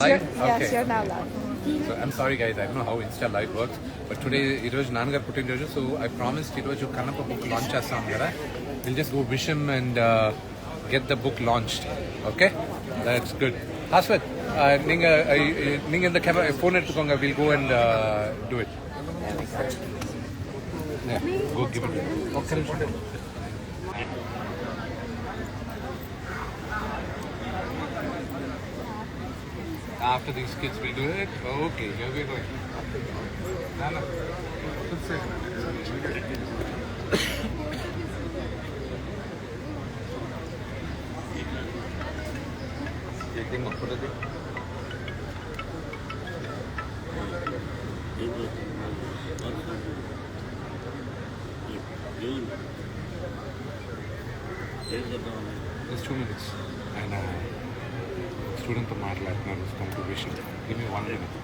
Live? Yes, Okay. you're now live. So I'm sorry guys, I don't know how Insta Live works. But today ఈరోజు నాన్నగారు పుట్టినరోజు so I promised ఈరోజు Kannappa book launch చేస్తాం కదా will just go wish him and get the book launched okay that's good ஹாஸ்வத் நீங்க uh, நீங்க இந்த camera phone எடுத்துக்கோங்க will go and do it go give it ఒక్క After these kids will do it, okay, here we go. Up for the day. Two minutes. And uh, స్టూడెంట్తో మాట్లాడుతున్నారు టు విషయం. Give me one minute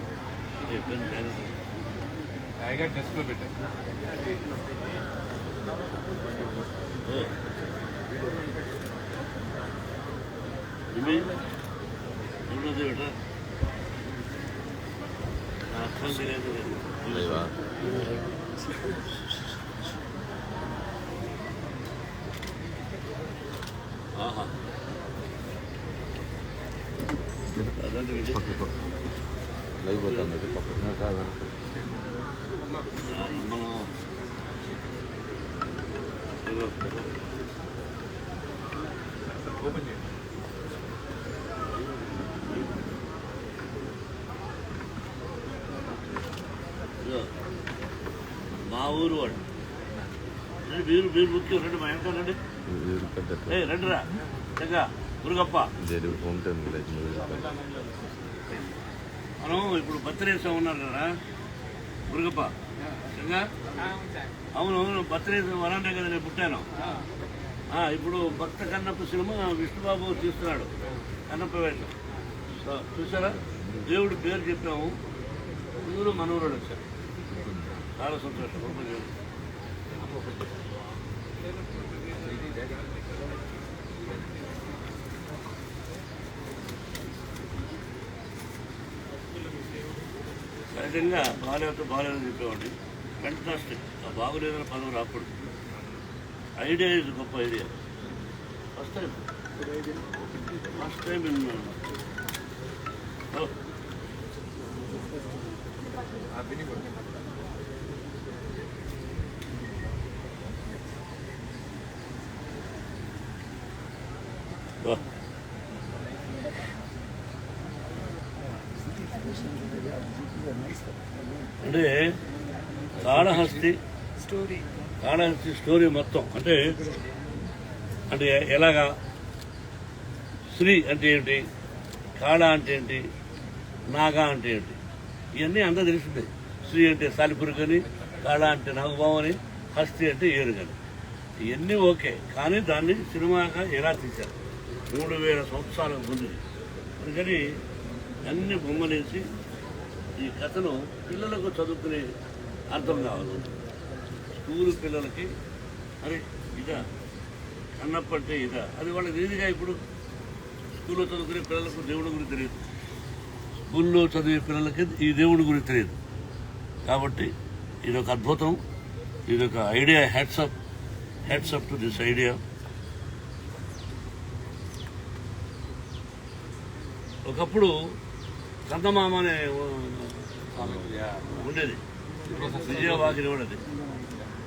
I got live పోతుంది పక్కన కాదు open చేయండి మా ఊరు వాడు మీరు మీరు ముఖ్యం రండి మా వెనకాల రండి. పెద్ద ఏ రండిరా. చక్కగా. విలేజ్ మనం ఇప్పుడు బర్త్డేస్ ఉన్నారు కదా? మురుగప్ప. చక్కగా అవును అవును బర్త్డేస్ వరండే కదా నేను పుట్టాను. ఆ, ఇప్పుడు భక్త కన్నప్ప సినిమా విష్ణుబాబు తీస్తున్నాడు కన్నప్ప వేషం. సో, చూసారా దేవుడి పేరు చెప్పాము. ఊరు మనూరుడు వచ్చారు చాలా సంతోషం. గొప్ప దేవుడు సహజంగా బాగాలేదు బాగాలేదని చెప్పేవాడిని. ఫెంటాస్టిక్ ఆ బాగులేదని పదవి రాకూడదు. ఐడియా ఇది గొప్ప idea first time first time in అంటే కాళహస్తి స్టోరీ. కాళహస్తి స్టోరీ మొత్తం. అంటే అంటే ఎలాగా? శ్రీ అంటే ఏంటి? కాళ అంటే ఏంటి? నాగా అంటే ఏంటి? ఇవన్నీ అందరూ తెలిసిందే. శ్రీ అంటే సాలిపురుగని కాళ అంటే నాగబావని హస్తి అంటే ఏరుగని. ఇవన్నీ ఓకే కానీ దాన్ని సినిమాగా ఎలా తీశారు? మూడు వేల సంవత్సరాలకు ముందు. అందుకని అన్ని బొమ్మలేసి ఈ కథను పిల్లలకు చదువుకునే అర్థం కావాలి స్కూల్ పిల్లలకి అరే ఇదా అన్నప్పంటే ఇదా? అది వాళ్ళకి ఈజీగా ఇప్పుడు స్కూల్లో చదువుకునే పిల్లలకు దేవుడి గురించి తెలియదు. స్కూల్లో చదివే పిల్లలకి ఈ దేవుడి గురించి తెలియదు. కాబట్టి ఇది ఒక అద్భుతం ఇది ఒక idea hats off hats off to this idea. ఒకప్పుడు చందమామ అనే ఉండేది. విజయవాకిని ఉండేది.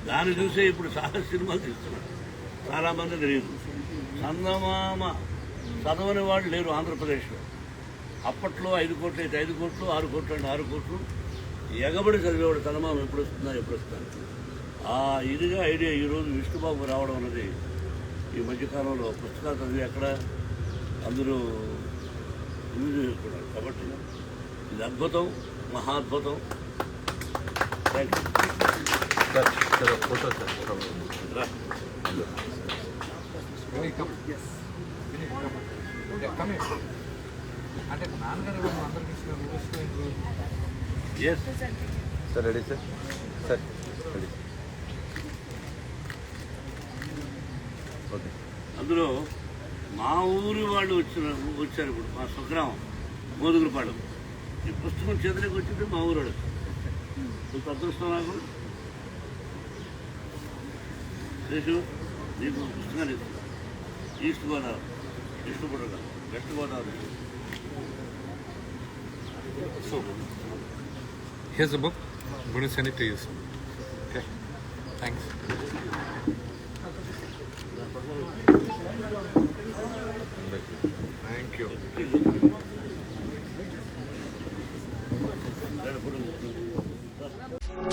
దాన్ని చూసే ఇప్పుడు చాలా సినిమాలు తీస్తున్నారు. చాలా మంది తెలియదు. చందమామ చదవని వాళ్ళు లేరు ఆంధ్రప్రదేశ్లో. అప్పట్లో ఐదు కోట్లు అయితే ఐదు కోట్లు ఆరు కోట్లు అంటే ఆరు కోట్లు. ఎగబడి చదివేవాడు చందమామ ఎప్పుడు వస్తుందా ఎప్పుడు వస్తుందా? ఆ ఇదిగా ఐడియా ఈరోజు విష్ణుబాబు రావడం అన్నది ఈ మధ్యకాలంలో పుస్తకాలు చదివి అక్కడ అందరూ యూజ్ చేసుకున్నారు కాబట్టి ఇది అద్భుతం మహాద్భుతం థ్యాంక్ యూ. అంటే నాన్నగారు అందరికి yes sir ready sir sir ready okay అందులో మా ఊరి వాళ్ళు వచ్చిన వచ్చారు ఇప్పుడు మా స్వగ్రామం మోదుగులపాడు. ఈ పుస్తకం చేతిలోకి వచ్చింది మా ఊరోడు ఇంత అదృష్టం నాకు శేషు నీకు పుస్తకాన్ని ఇస్తాను. East Godavari east Godavari west Godavari here's a book. I'm going to send it to you soon. Okay. Thanks. Thank you.